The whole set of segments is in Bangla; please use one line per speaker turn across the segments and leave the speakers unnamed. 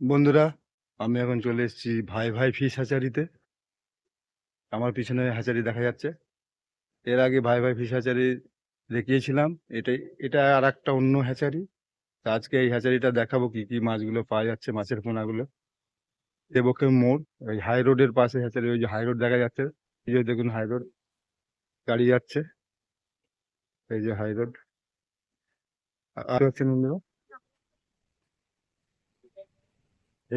বন্ধুরা আমি এখন চলে এসেছি ভাই ভাই ফিশ হ্যাচারিতে আমার পিছনে হ্যাচারি দেখা যাচ্ছে এর আগে ভাই ভাই ফিশ হ্যাচারি দেখিয়েছিলাম এটাই এটা আর একটা অন্য হ্যাচারি তা আজকে এই হ্যাচারিটা দেখাবো কি কি মাছগুলো পাওয়া যাচ্ছে মাছের পোনাগুলো দেবকে মোড় ওই হাই রোডের পাশে হ্যাচারি ওই যে হাই রোড দেখা যাচ্ছে এই যে দেখুন হাই রোড গাড়ি যাচ্ছে এই যে হাই রোড আর বন্ধুরা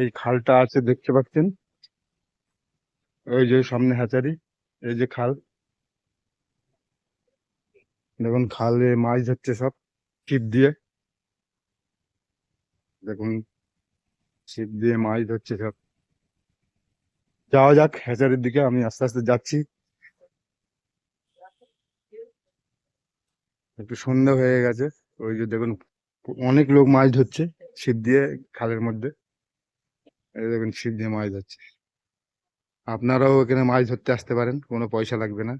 এই খালটা আছে দেখতে পাচ্ছেন? ওই যে সামনে হ্যাচারি, এই যে খাল। দেখুন, খালে মাছ ধরছে সব, ছিপ দিয়ে। দেখুন, ছিপ দিয়ে মাছ ধরছে সব। যাওয়া যাক, হ্যাচারির দিকে, আমি আস্তে আস্তে যাচ্ছি। একটু সন্ধ্যা হয়ে গেছে, ওই যে দেখুন, অনেক লোক মাছ ধরছে, ছিপ দিয়ে খালের মধ্যে। দেখুন ছিপ দিয়ে মাছ ধরছে। আপনারাও এখানে মাছ ধরতে আসতে পারেন, কোনো পয়সা লাগবে না।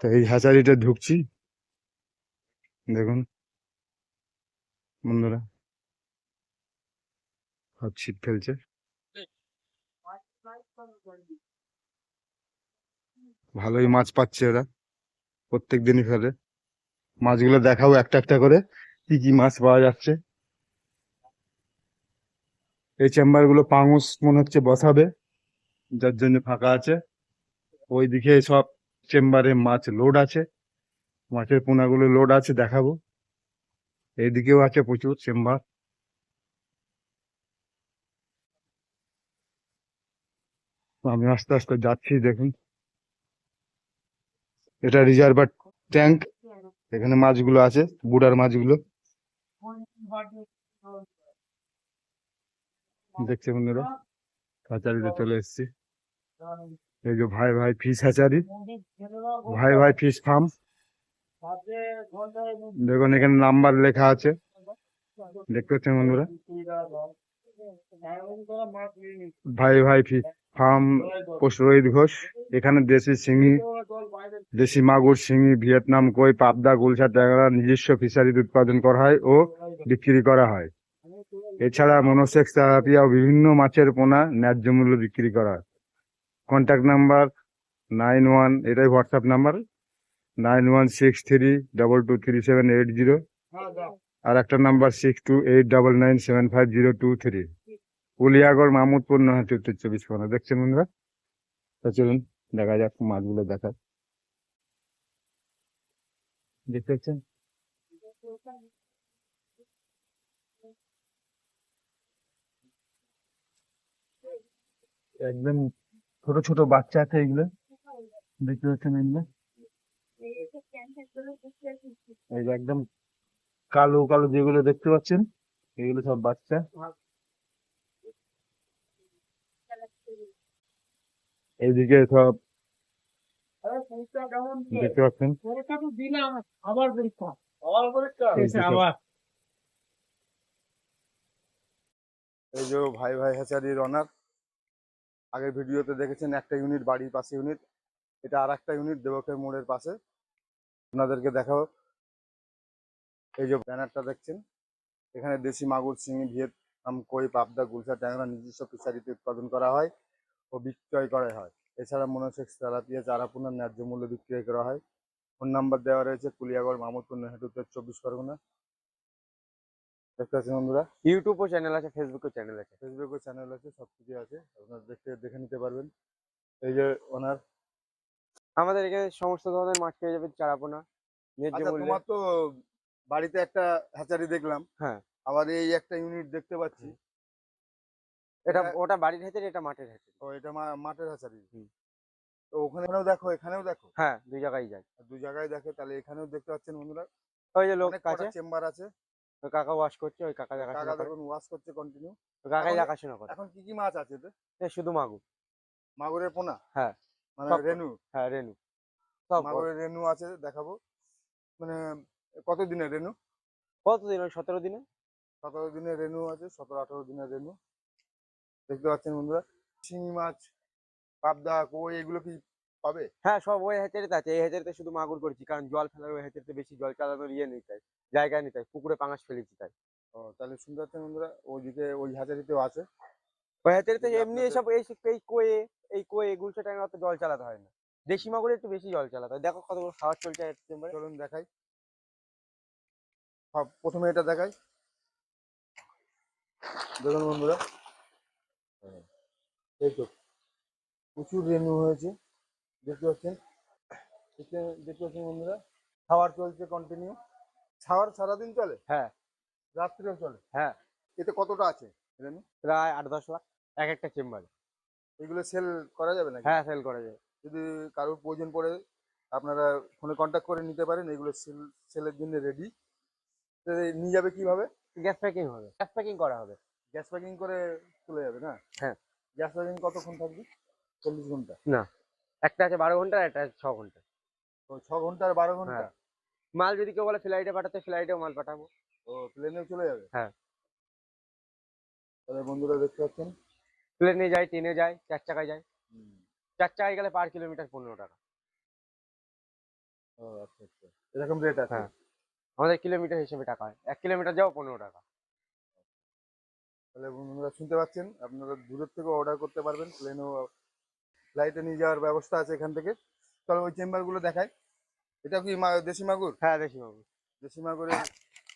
তো এই হ্যাচারিটা ঢুকছি। দেখুন। বন্ধুরা। সব ছিপ ফেলছে। ভালোই মাছ পাচ্ছে ওরা। প্রত্যেক দিনই ফেলে। মাছগুলো দেখাবো একটা একটা করে, কি কি মাছ পাওয়া যাচ্ছে। এই চেম্বারগুলো পাঙুস মনে হচ্ছে বসাবে, যার জন্য ফাঁকা আছে। ওইদিকে সব চেম্বারে মাছ লোড আছে, মাছের পোনাগুলো লোড আছে, দেখাবো। এইদিকেও আছে প্রচুর চেম্বার। আমি আস্তে আস্তে যাচ্ছি, দেখুন। এটা রিজার্ভার ট্যাঙ্ক এখানে মাছগুলো আছে, বুড়ার মাছগুলো। দেখছে বন্ধুরা হ্যাচারিতে চলে এসেছি। এই যে ভাই ভাই ফিশ হ্যাচারি ভাই ভাই ফিশ ফার্ম দেখুন, এখানে নাম্বার লেখা আছে। দেখতে পাচ্ছেন বন্ধুরা? ভাই ভাই fish farm post Rohit Ghosh, এখানে দেশি শিঙি দেশি মাগুর শিঙি ভিয়েতনাম, কই, পাবদা গুলশা ট্যাংরা নিজস্ব ফিশারিতে উৎপাদন করা হয় ও বিক্রি করা হয়। এছাড়া মনোসেক্স তেলাপিয়া ও বিভিন্ন মাছের পোনা ন্যায্য মূল্য বিক্রি করা হয়। কন্ট্যাক্ট নাম্বার নাইন ওয়ান এটাই WhatsApp number nine one six three double two three seven eight zero আর একটা number six two eight double nine seven five zero two three Kuliagarh Mahmudpur Nahati উত্তর চব্বিশ পরগনা। দেখছেন বন্ধুরা? তো চলুন, দেখা যাক মাছগুলো দেখা দেখতে পাচ্ছেন? একদম ছোট ছোট বাচ্চা আছে এগুলো। দেখতে পাচ্ছেন এগুলো? একদম কালো কালো যেগুলো দেখতে পাচ্ছেন, এগুলো সব বাচ্চা। এইদিকে সব দেখতে পাচ্ছেন? এই যে সব- এই যে ভাই ভাই হ্যাচারির অনার আগের ভিডিওতে দেখেছেন একটা ইউনিট বাড়ির পাশে ইউনিট এটা আর একটা ইউনিট দেবকের মোড়ের পাশে। আপনাদেরকে দেখাবো। এই যে ব্যানারটা দেখছেন এখানে দেশি মাগুর শিঙি ভিয়েতনাম কই পাবদা গুলশা ট্যাংরা নিজস্ব ফিশারিতে উৎপাদন করা হয়। ও বিক্রয় করা হয়। এছাড়া মনোসেক্স তেলাপিয়া চারা পোনার ন্যায্য মূল্য বিক্রয় করা হয়। ফোন নাম্বার দেওয়া রয়েছে কুলিয়াগড় মামুদপুর নেহাটি চব্বিশ পরগনা। দেখতে পাচ্ছেন বন্ধুরা?
ইউটিউবও চ্যানেল আছে ফেসবুকও চ্যানেল আছে।
ফেসবুকে চ্যানেল আছে সব কিছু আছে। আপনারা দেখতে দেখে নিতে পারবেন। এই যে ওনার
আমাদের এখানে সমস্ত ধরনের মাছ পেয়ে যাবে চারাপোনা
আচ্ছা তোমার তো বাড়িতে একটা হ্যাচারি দেখলাম।
হ্যাঁ।
আবার এই একটা ইউনিট দেখতে পাচ্ছি।
এটা
এটা-
ওটা বাড়ির হাতের এটা মাঠের হাতের
ও এটা মাঠের হ্যাচারি তো ওখানেও দেখো এখানেও দেখো।
হ্যাঁ দুই জায়গায় যায়।
আর দু জায়গায় দেখে তাহলে এখানেও দেখতে পাচ্ছেন বন্ধুরা
ওই যে লোক
অনেক
আছে।
চেম্বার আছে।
ওই কাকা ওয়াশ করছে ওই কাকা
কাকা
দেখাশোনা
দেখুন ওয়াশ করছে কন্টিনিউ
কাকাই দেখাশোনা করে।
এখন কি কি মাছ আছে এতে?
এ শুধু মাগুর।
মাগুরের পোনা?
হ্যাঁ,
মানে রেনু?
হ্যাঁ রেনু। সব
মাগুরের রেনু আছে দেখাবো। মানে কত দিনের রেনু?
কতদিন ওই সতেরো দিনে
সতেরো দিনের রেনু আছে সতেরো আঠারো দিনের রেনু। দেখতে পাচ্ছেন বন্ধুরা। শিঙি মাছ পাবদা কই এগুলো কি পাবে?
হ্যাঁ সব ওই হ্যাচারিতে আছে। এই হ্যাচারিতে শুধু মাগুর করেছি কারণ জল ফেলার ওই হ্যাচারিতে বেশি জল চালানোর ইয়ে নেই তাই জায়গা নেই তাই পুকুরে পাঙাশ ফেলেছি তাই।
ও তাহলে শুনতে পাচ্ছেন বন্ধুরা ওইদিকে ওই হাজারিতেও আছে।
ওই হ্যাচারিতে এমনি এসব এই এই কোয়ে এই কোয়ে গুলশা ট্যাংরা অত জল চালাতে হয় না। দেশি মাগুরে একটু বেশি জল চালাতে হয়। দেখো কত বড় সাহস চলছে চেম্বারে।
চলুন দেখাই। সব প্রথমে এটা দেখাই। দেখুন বন্ধুরা। এই তো প্রচুর রেনু হয়েছে দেখতে পাচ্ছেন? দেখতে দেখতে পাচ্ছেন বন্ধুরা? খাওয়ার চলছে কন্টিনিউ খাওয়ার সারাদিন চলে?
হ্যাঁ।
রাত্রেও চলে?
হ্যাঁ।
এতে কতটা আছে রেনু?
প্রায় আট দশ লাখ এক একটা চেম্বারে
এগুলো সেল করা যাবে না
হ্যাঁ সেল করা যাবে।
যদি কারোর প্রয়োজন পড়ে আপনারা ফোনে কন্ট্যাক্ট করে নিতে পারেন এগুলো সেল সেলের জন্য রেডি নিয়ে যাবে কীভাবে?
গ্যাস প্যাকিং হবে। গ্যাস প্যাকিং করা হবে।
গ্যাস প্যাকিং করে চলে যাবে না?
হ্যাঁ।
গ্যাস প্যাকিং কতক্ষণ থাকবে? চল্লিশ ঘণ্টা।
না একটা আছে বারো ঘণ্টা একটা আছে ছ ঘণ্টা।
ও ছ ঘণ্টা আর বারো ঘণ্টা?
হ্যাঁ। মাল যদি কেউ বলে ফ্লাইটে পাঠাতে ফ্লাইটেও মাল পাঠাবো।
ও প্লেনেও চলে যাবে?
হ্যাঁ।
তাহলে বন্ধুরা দেখতে পাচ্ছেন।
প্লেনে যায় ট্রেনে যায় চার চাকায় যায়। চার চাকায় গেলে পার কিলোমিটার পনেরো টাকা।
ও আচ্ছা আচ্ছা। এরকম রেট আছে?
হ্যাঁ। আমাদের কিলোমিটার হিসেবে টাকা হয়। এক কিলোমিটার যাও পনেরো টাকা।
তাহলে বন্ধুরা শুনতে পাচ্ছেন আপনারা দূরের থেকে অর্ডার করতে পারবেন প্লেনেও ফ্লাইটে নিয়ে যাওয়ার ব্যবস্থা আছে এখান থেকে। তাহলে ওই চেম্বারগুলো দেখায় এটা কি দেশি মাগুর?
হ্যাঁ দেশি বাবু
দেশি মাগুরের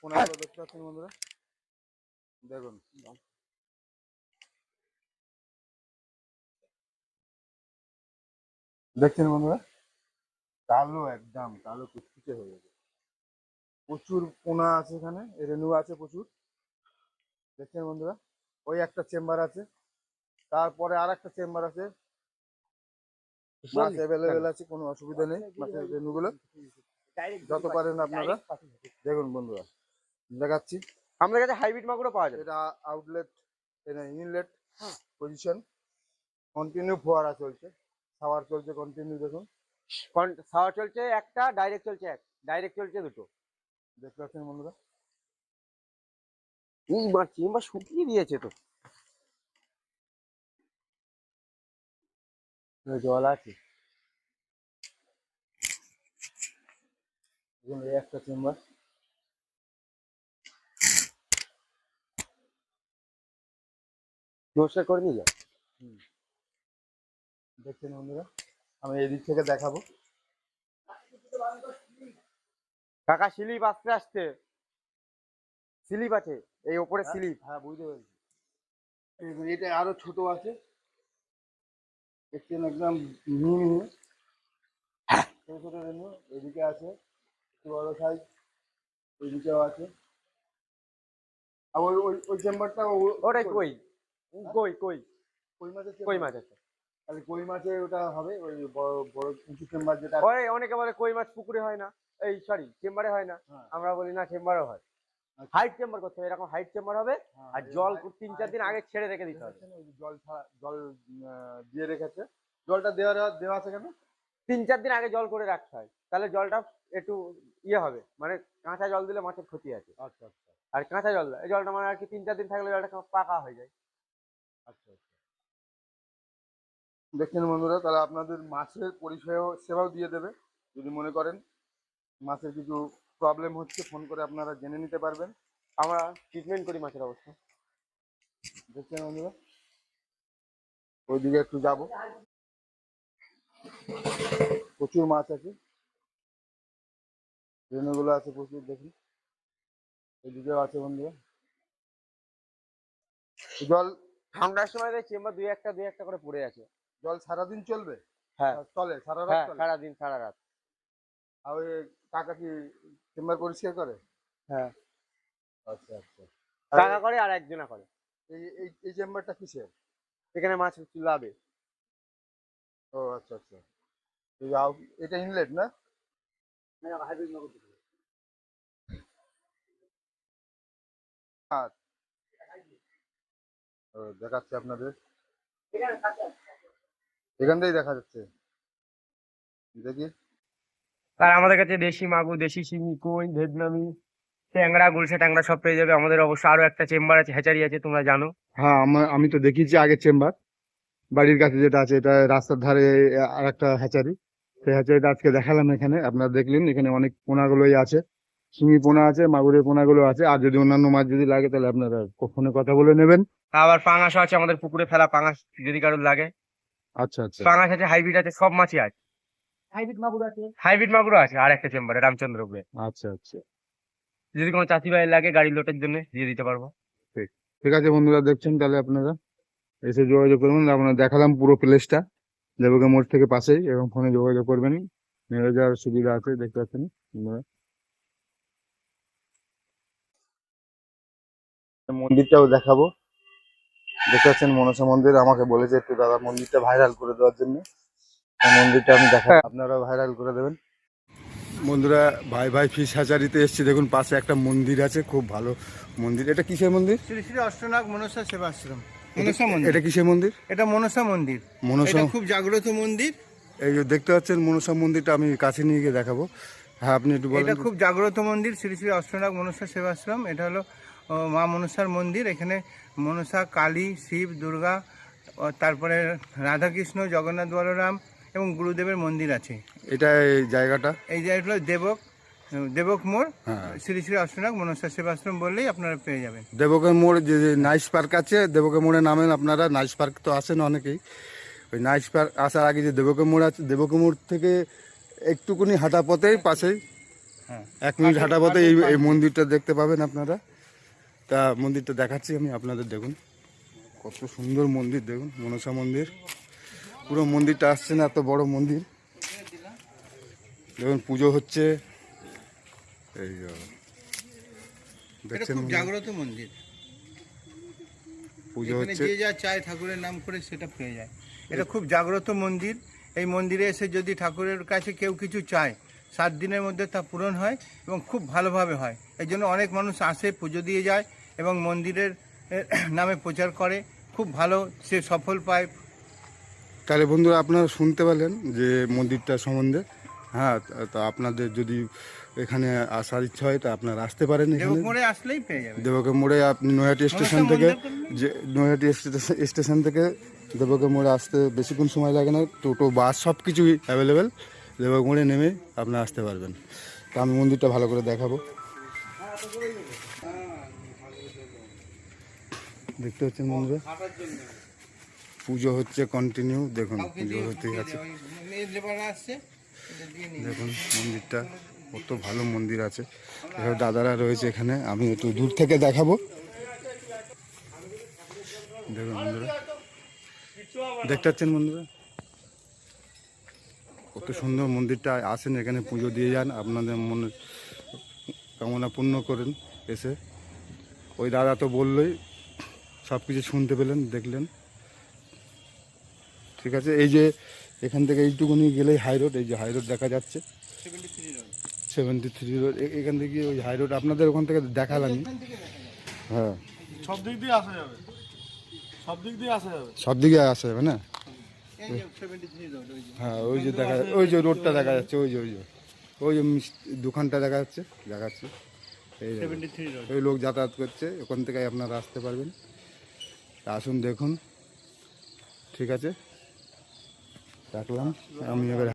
পোনাগুলো দেখতে পাচ্ছেন বন্ধুরা? দেখুন। দেখছেন বন্ধুরা? কালো একদম কালো কুচকুচে হয়ে গেছে। প্রচুর পোনা আছে এখানে রেনু আছে প্রচুর। দেখছেন বন্ধুরা? ওই একটা চেম্বার আছে। তারপরে আর একটা চেম্বার আছে। মাছ অ্যাভেলেবেল আছে কোনো অসুবিধা নেই মাছের যত পারেন আপনারা। দেখুন বন্ধুরা দেখাচ্ছি।
আমাদের কাছে হাইব্রিড মাগুরও পাওয়া যাবে।
এটা আউটলেট এটা ইনলেট পজিশন কন্টিনিউ ফোয়ারা চলছে। শাওয়ার চলছে কন্টিনিউ দেখুন।
সাওয়ার চলছে একটা ডাইরেক্ট চলছে এক। ডাইরেক্ট চলছে দুটো।
দেখতে পাচ্ছেন বন্ধুরা?
এই মাছ চেম্বার শুকিয়ে দিয়েছে তো। জল আছে।
একটা চেম্বার
নমস্কার করে নিয়ে যাও।
দেখছেন বন্ধুরা? আমি এদিক থেকে দেখাবো।
কাকা স্লিপ আসতে আসতে। স্লিপ আছে। এই ওপরে
হ্যাঁ?
স্লিপ।
হ্যাঁ বুঝতে পেরেছি। এটা আরও ছোট আছে। দেখছেন একদম মিহি মিহি ছোট ছোট রেনু এদিকে আছে একটু বড় সাইজ এদিকেও আছে। আর ওই ওই ওই চেম্বারটা
ওটাই কই? কই? কই
কই? মাছের
কই মাছ আছে
তাহলে কই মাছে ওটা হবে ওই বড় বড় উঁচু চেম্বার যেটা
ওই অনেকে বলে কই মাছ পুকুরে হয় না। এই সরি চেম্বারে হয় না।
হ্যাঁ,
আমরা বলি না চেম্বারে হয়। হাইট চেম্বার করতে হবে এরকম হাইট চেম্বার হবে
হ্যাঁ,
আর জল তিন চার দিন আগে ছেড়ে রেখে দিতে হবে।
জল জল দিয়ে রেখেছে। জলটা দেওয়া দেওয়া আছে কেন?
তিন চার দিন আগে জল করে রাখতে হয় তাহলে জলটা একটু ইয়ে হবে মানে কাঁচা জল দিলে মাছের ক্ষতি আছে।
আচ্ছা আচ্ছা।
আর কাঁচা জল এই জলটা মানে আর কি তিন চার দিন থাকলে জলটা পাকা হয়ে যায়।
আচ্ছা আচ্ছা। দেখছেন বন্ধুরা তাহলে আপনাদের মাছের পরিষেবা সেবাও দিয়ে দেবে যদি মনে করেন মাছের কিছু প্রবলেম হচ্ছে ফোন করে আপনারা জেনে নিতে পারবেন।
আমরা ট্রিটমেন্ট করি মাছের অবস্থা।
দেখছেন বন্ধুরা? ওইদিকে একটু যাব। প্রচুর মাছ আছে। রেনুগুলো আছে প্রচুর দেখি এদিকেও আছে বন্ধুরা। জল
ঠান্ডার সময় চেম্বার দুই একটা দুই একটা করে পড়ে আছে।
জল সারাদিন চলবে?
হ্যাঁ।
চলে সারা রাত
হ্যাঁ সারাদিন সারা রাত।
আর ওই কাকা কি চেম্বার পরিষ্কার করে?
হ্যাঁ।
আচ্ছা আচ্ছা। আর
টাকা করে আর একজনা করে।
এই এই এই চেম্বারটা কিসের?
এখানে মাছ লাভে
ও আচ্ছা আচ্ছা। এটা ইনলেট না? দেখাচ্ছে আপনাদের। এখান থেকেই দেখা যাচ্ছে। দেখি।
আর আমাদের কাছে দেশি মাগুর দেশি শিঙি কই ভেদনামি ট্যাংরা গুলশা ট্যাংরা সব পেয়ে যাবে। আমাদের অবশ্য আরও একটা চেম্বার আছে হ্যাচারি আছে তোমরা জানো।
হ্যাঁ আমি তো দেখিয়েছি আগের চেম্বার।
বাড়ির কাছে যেটা আছে এটা রাস্তার ধারে আর একটা হ্যাচারি। সেই হ্যাচারিটা আজকে দেখালাম এখানে আপনারা দেখলেন এখানে অনেক পোনাগুলোই আছে। শিঙি পোনা আছে মাগুরের পোনাগুলো আছে আর যদি অন্যান্য মাছ যদি লাগে তাহলে আপনারা ফোনে কথা বলে নেবেন।
আবার পাঙাশও আছে আমাদের পুকুরে ফেলা পাঙাশ যদি কারোর লাগে।
আচ্ছা আচ্ছা।
পাঙাশ আছে হাইব্রিড আছে সব মাছই আছে। হাইব্রিড মাগুর আছে। হাইব্রিড মাগুর আছে আর একটা চেম্বারে রামচন্দ্রপুরে
আচ্ছা আচ্ছা।
যদি কোনো চাষি ভাই লাগে গাড়ি লোটের জন্য দিয়ে দিতে পারব।
ঠিক ঠিক আছে বন্ধুরা দেখছেন তাহলে আপনারা এসে যোগাযোগ করবেন আপনারা দেখালাম পুরো প্লেসটা। দেবকে মোড় থেকে পাশেই এবং ফোনে যোগাযোগ করবেন। নিয়ে যাওয়ার সুবিধা আছে দেখতে পাচ্ছেন আপনারা মন্দিরটাও দেখাবো। দেখতে পাচ্ছেন মনসা মন্দির আমাকে বলেছে একটু দাদা মন্দিরটা ভাইরাল করে দেওয়ার জন্য। মন্দিরটা আমি দেখা আপনারাও ভাইরাল করে দেবেন। বন্ধুরা ভাই ভাই ফিশ হ্যাচারিতে এসেছি। দেখুন পাশে একটা মন্দির আছে খুব ভালো মন্দির। এটা কিসের মন্দির?
শ্রী শ্রী অষ্টনাগ মনসা সেবাশ্রম। মনসা মন্দির।
এটা কিসের মন্দির?
এটা মনসা মন্দির।
মনসা
খুব জাগ্রত মন্দির।
এই যে দেখতে পাচ্ছেন মনসা মন্দিরটা আমি কাছে নিয়ে গিয়ে দেখাবো। হ্যাঁ আপনি একটু বলেন।
এটা খুব জাগ্রত মন্দির শ্রী শ্রী অষ্টনাগ মনসা সেবাশ্রম। এটা হলো মা মনসার মন্দির। এখানে মনসা কালী শিব দুর্গা তারপরে রাধাকৃষ্ণ জগন্নাথ বলরাম এবং গুরুদেবের মন্দির আছে।
এটা এই জায়গাটা?
এই জায়গাটা হলো দেবক দেবক মোড়
হ্যাঁ।
শ্রী শ্রী অষ্টনাগ মনসা সেবাশ্রম বললেই আপনারা পেয়ে যাবেন।
দেবকের মোড় যে নাইস পার্ক আছে দেবকের মোড়ে নামেন আপনারা নাইস পার্ক তো আসেন অনেকেই। ওই নাইস পার্ক আসার আগে যে দেবকের মোড় আছে দেবকের মোড় থেকে একটুকুনি হাঁটা পথেই পাশেই।
হ্যাঁ।
এক মিনিট হাঁটা পথে এই এই মন্দিরটা দেখতে পাবেন আপনারা। তা মন্দিরটা দেখাচ্ছি আমি আপনাদের দেখুন। কত সুন্দর মন্দির দেখুন মনসা মন্দির। পুরো মন্দিরটা আসছে না এত বড় মন্দির। দেখুন পুজো হচ্ছে। এই দেখছেন
জাগ্রত মন্দির।
পুজো হচ্ছে।
যে যা চায় ঠাকুরের নাম করে সেটা পেয়ে যায়। এটা খুব জাগ্রত মন্দির। এই মন্দিরে এসে যদি ঠাকুরের কাছে কেউ কিছু চায় সাত দিনের মধ্যে তা পূরণ হয় এবং খুব ভালোভাবে হয়। এই জন্য অনেক মানুষ আসে পুজো দিয়ে যায় এবং মন্দিরের নামে প্রচার করে। খুব ভালো সে সফল পায়
তাহলে বন্ধুরা আপনারা শুনতে পেলেন যে মন্দিরটা সম্বন্ধে। হ্যাঁ তা- আপনাদের যদি এখানে আসার ইচ্ছা হয় তা আপনারা আসতে পারেন এখানে।
আসলেই পেয়ে
দেবকে মোড়ে আপনি নৈহাটি স্টেশন থেকে যে নৈহাটি স্টেশন- থেকে দেবকে মোড়ে আসতে বেশিক্ষণ সময় লাগে না। টোটো বাস সব কিছুই অ্যাভেলেবেল দেবক মোড়ে নেমে আপনারা আসতে পারবেন। তা আমি মন্দিরটা ভালো করে দেখাবো। দেখতে পাচ্ছেন বন্ধুরা? পুজো হচ্ছে কন্টিনিউ দেখুন পুজো হতেই আছে দেখুন মন্দিরটা কত ভালো মন্দির আছে। দাদারা রয়েছে এখানে আমি একটু দূর থেকে দেখাবো। দেখুন বন্ধুরা দেখতে পাচ্ছেন বন্ধুরা? কত সুন্দর মন্দিরটা আসেন এখানে পুজো দিয়ে যান আপনাদের মনে কামনা পূর্ণ করেন এসে। ওই দাদা তো বললোই সব কিছু শুনতে পেলেন দেখলেন। ঠিক আছে? এই যে এখান থেকে এইটুকুনি গেলেই হাই রোড এই যে হাই রোড দেখা যাচ্ছে। সেভেন্টি থ্রি রোড এখান থেকে ওই হাই রোড আপনাদের ওখান থেকে দেখালাম। হ্যাঁ।
সব দিক দিয়ে আসা যাবে। সব দিক দিয়ে আসা যাবে।
সব দিকে আসা যাবে না?
এই যে 73 রোড, ওই যে।
হ্যাঁ ওই যে দেখা ওই যে রোডটা দেখা যাচ্ছে ওই যে ওই যে। ওই যে মিষ্টি- দোকানটা দেখা যাচ্ছে দেখাচ্ছে এই যে
73 রোড।
ওই লোক যাতায়াত করছে ওখান থেকে আপনারা আসতে পারবেন। আসুন দেখুন। ঠিক আছে? রাখলাম। আমি এবার